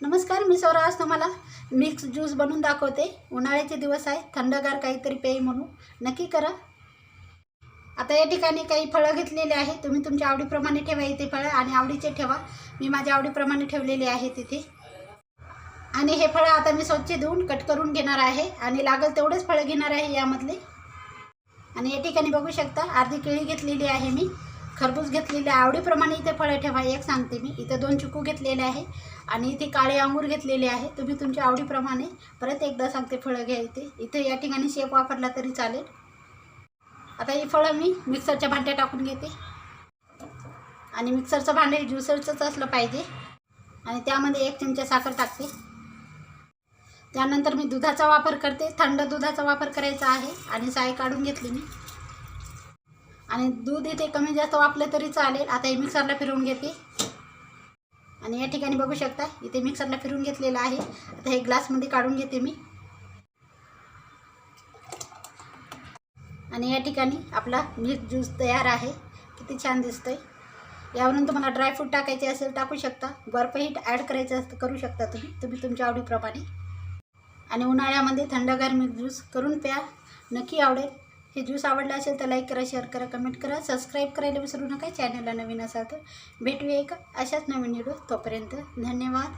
नमस्कार मी स्वराज तुम्हाला. Mix juice बनवून दाखवते. उन्हाळ्याचे दिवस आहे थंडगार काहीतरी पेय म्हणून. नक्की करा. आता या ठिकाणी काही फळं घेतलेली आहे तुम्ही तुमच्या आवडीप्रमाणे ठेवा इथे फळं आणि आवडीचे ठेवा. मी माझ्या आवडीप्रमाणे ठेवलेले आहे तिथे आणि हे फळं आता मी स्वच्छ धुवून कट करून घेणार आहे. आणि लागेल तेवढेच फळं घेणार आहे यामधले. आणि या ठिकाणी बघू शकता अर्धी केळी घेतलेली आहे मी. खरबूज घेतलेले आवडीप्रमाणे इथे फळं ठेवा एक सांगते मी. इथे दोन चिकू घेतलेले आहे आणि इथे काळे अंगूर घेतलेले आहे. तुम्ही तुमच्या आवडीप्रमाणे परत एकदा सांगते फळं घ्या इथे. इथे या ठिकाणी शेप वापरला तरी चालेल. आता ही फळं मी मिक्सरच्या भांड्या टाकून घेते. आणि मिक्सरचं भांडे ज्युसरचंच असलं पाहिजे. आणि त्यामध्ये एक चमचा साखर टाकते. त्यानंतर मी दुधाचा वापर करते. थंड दुधाचा वापर करायचा आहे आणि साय काढून घेतली मी. आणि दूध इथे कमी जास्त वापरलं तरी चालेल. आता हे मिक्सरला फिरवून घेते. आणि या ठिकाणी बघू शकता इथे मिक्सरला फिरवून घेतलेलं आहे. आता हे ग्लासमध्ये काढून घेते मी. आणि या ठिकाणी आपला मिल्क ज्यूस तयार आहे. किती छान दिसतंय. यावरून तुम्हाला ड्रायफ्रूट टाकायचे असेल टाकू शकता. बर्फही ॲड करायचं असतं करू शकता तुम्ही. तुम्ही तुमच्या आवडीप्रमाणे. आणि उन्हाळ्यामध्ये थंडगार मिल्क ज्यूस करून प्या. नक्की आवडेल. हे ज्यूस आवडला असेल तर लाईक करा शेअर करा कमेंट करा. सबस्क्राईब करायला विसरू नका. चॅनलला नवीन असाल तर भेटूया एक अशाच नवीन व्हिडिओ तोपर्यंत धन्यवाद.